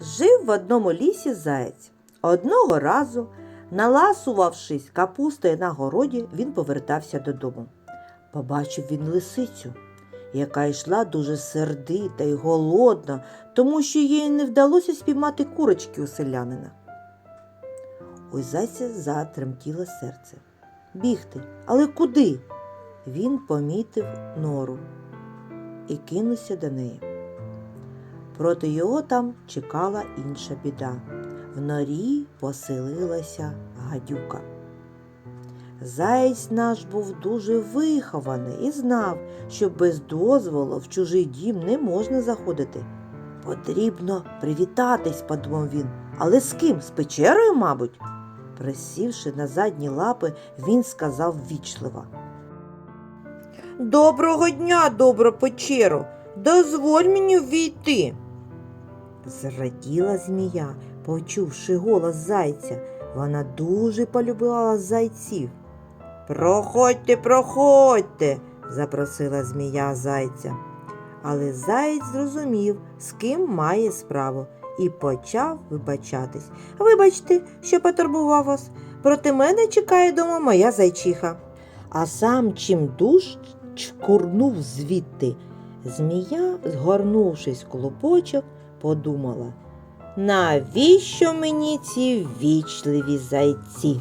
Жив в одному лісі заєць. Одного разу, наласувавшись капустою на городі, він повертався додому. Побачив він лисицю, яка йшла дуже сердита й голодна, тому що їй не вдалося спіймати курочки у селянина. У зайця затремтіло серце. Бігти, але куди? Він помітив нору і кинувся до неї. Проти його там чекала інша біда. В норі поселилася гадюка. Заєць наш був дуже вихований і знав, що без дозволу в чужий дім не можна заходити. Потрібно привітатись, подумав він. Але з ким? З печерою, мабуть. Присівши на задні лапи, він сказав ввічливо. Доброго дня, добра печеро, дозволь мені ввійти. Зраділа змія, почувши голос зайця. Вона дуже полюбила зайців. Проходьте, проходьте, запросила змія зайця. Але заєць зрозумів, з ким має справу, і почав вибачатись. Вибачте, що потурбував вас. Проти мене чекає дома моя зайчиха. А сам чим душ чкурнув звідти. Змія, згорнувшись в клубочок, подумала, навіщо мені ці вічливі зайці?